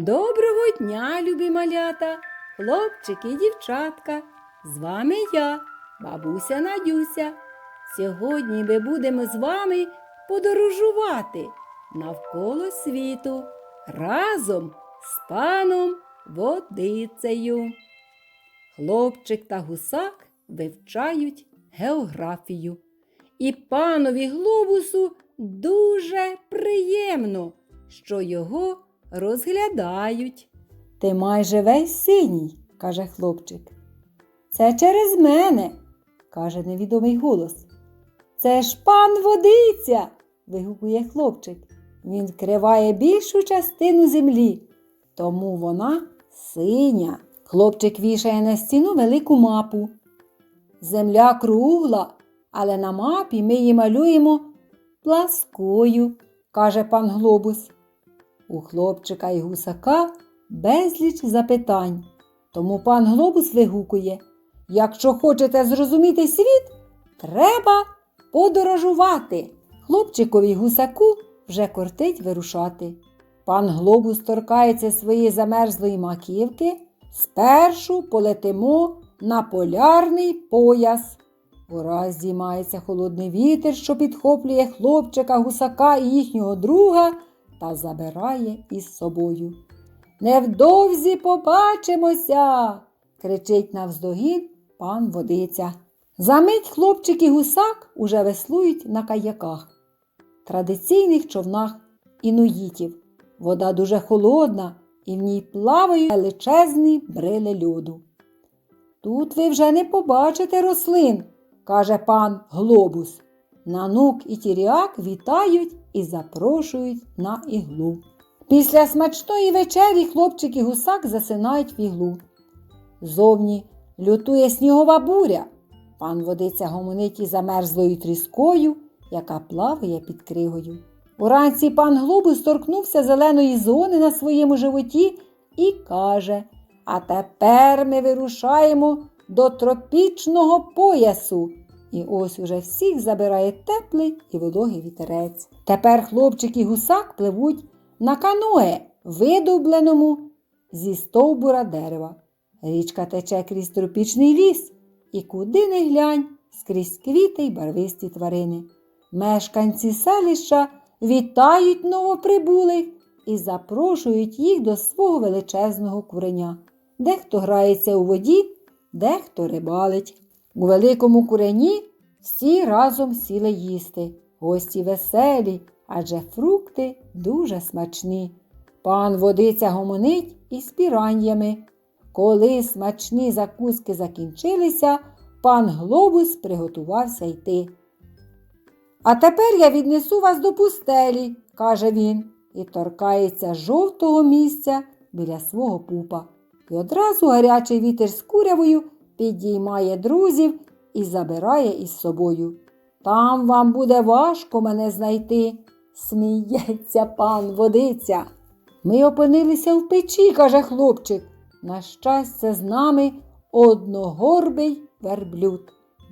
Доброго дня, любі малята, хлопчики і дівчатка. З вами я, бабуся Надюся. Сьогодні ми будемо з вами подорожувати навколо світу разом з паном Водицею. Хлопчик та гусак вивчають географію. І панові глобусу дуже приємно, що його розглядають. Ти майже весь синій, каже хлопчик. Це через мене, каже невідомий голос. Це ж пан водиця. вигукує хлопчик. Він вкриває більшу частину землі, тому вона синя. Хлопчик вішає на стіну велику мапу. Земля кругла, але на мапі ми її малюємо пласкою, каже пан Глобус. У хлопчика і гусака безліч запитань. Тому пан Глобус вигукує Якщо хочете зрозуміти світ, треба подорожувати. Хлопчикові гусаку вже кортить вирушати. Пан Глобус торкається своєї замерзлої маківки. Спершу полетимо на полярний пояс. Ураз здіймається холодний вітер, що підхоплює хлопчика, гусака і їхнього друга та забирає із собою. Невдовзі побачимося. кричить навздогін пан водиця. Замить хлопчик і гусак уже веслують на каяках, традиційних човнах інуїтів. Вода дуже холодна, і в ній плавають величезні брили льоду. Тут ви вже не побачите рослин, каже пан Глобус. Нанук і тіріак вітають і запрошують на іглу. Після смачної вечері хлопчик і гусак засинають в іглу. Зовні лютує снігова буря. Пан водиться гомонить із замерзлою тріскою, яка плаває під кригою. Уранці пан Глобус торкнувся зеленої зони на своєму животі і каже: А тепер ми вирушаємо до тропічного поясу. І ось уже всіх забирає теплий і вологий вітерець. Тепер хлопчик і гусак пливуть на каное, видобленому зі стовбура дерева. Річка тече крізь тропічний ліс, і куди не глянь, скрізь квіти й барвисті тварини. Мешканці селища вітають новоприбулих і запрошують їх до свого величезного куреня. Дехто грається у воді, дехто рибалить. У великому курені всі разом сіли їсти. Гості веселі, адже фрукти дуже смачні. Пан водиця гомонить із піраньями. Коли смачні закуски закінчилися, пан Глобус приготувався йти. А тепер я віднесу вас до пустелі, каже він, і торкається жовтого місця біля свого пупа. І одразу гарячий вітер з курявою підіймає друзів і забирає із собою. Там вам буде важко мене знайти, сміється пан водиця. Ми опинилися в печі, каже хлопчик. На щастя, з нами одногорбий верблюд.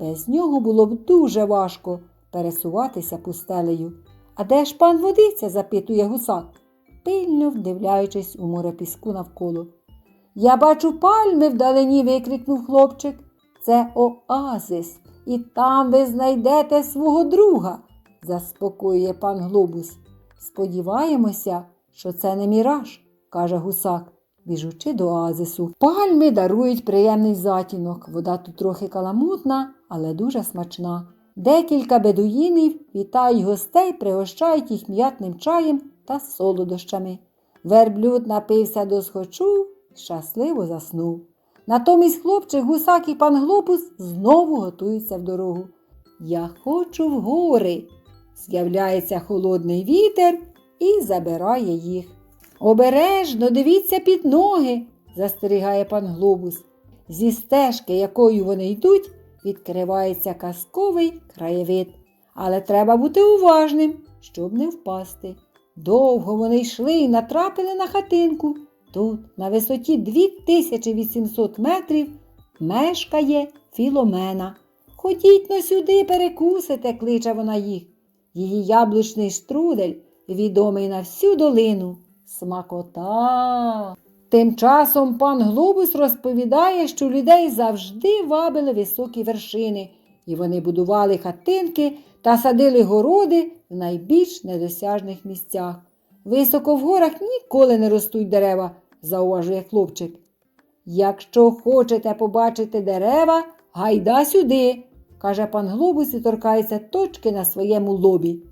Без нього було б дуже важко пересуватися пустелею. А де ж пан водиця? запитує гусак, пильно вдивляючись у море піску навколо. Я бачу пальми вдалині, викрикнув хлопчик. Це оазис, і там ви знайдете свого друга, заспокоює пан Глобус. Сподіваємося, що це не міраж, каже гусак, біжучи до оазису. Пальми дарують приємний затінок. Вода тут трохи каламутна, але дуже смачна. Декілька бедуїнів вітають гостей, пригощають їх м'ятним чаєм та солодощами. Верблюд напився до схочу щасливо заснув. Натомість хлопчик, гусак і пан Глобус знову готуються в дорогу. Я хочу в гори. З'являється холодний вітер і забирає їх. Обережно дивіться під ноги, застерігає пан Глобус. Зі стежки, якою вони йдуть, відкривається казковий краєвид. Але треба бути уважним, щоб не впасти. Довго вони йшли і натрапили на хатинку. Тут, на висоті 2800 метрів, мешкає Філомена. Ходіть но сюди, перекусите, кличе вона їх. Її яблучний штрудель, відомий на всю долину, Смакота. Тим часом пан Глобус розповідає, що людей завжди вабили високі вершини, і вони будували хатинки та садили городи в найбільш недосяжних місцях. Високо в горах ніколи не ростуть дерева, зауважує хлопчик. Якщо хочете побачити дерева, гайда сюди, каже пан Глобус і торкається точки на своєму лобі.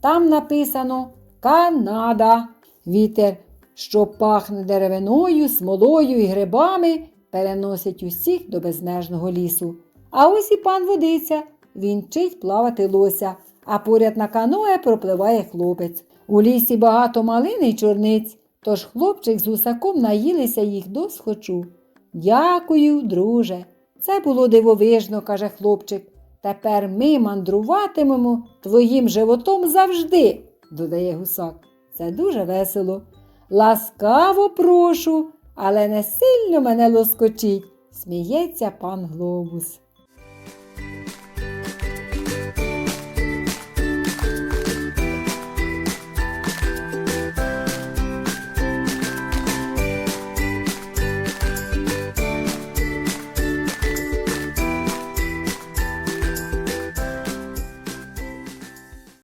Там написано Канада. Вітер, що пахне деревиною, смолою і грибами, переносить усіх до безмежного лісу. А ось і пан водиця. Він вчить плавати лося, а поряд на каное пропливає хлопець. У лісі багато малини й чорниць, тож хлопчик з гусаком наїлися їх до схочу. Дякую, друже. Це було дивовижно, каже хлопчик. Тепер ми мандруватимемо твоїм животом завжди, додає гусак. Це дуже весело. Ласкаво прошу, але не сильно мене лоскочіть, сміється пан Глобус.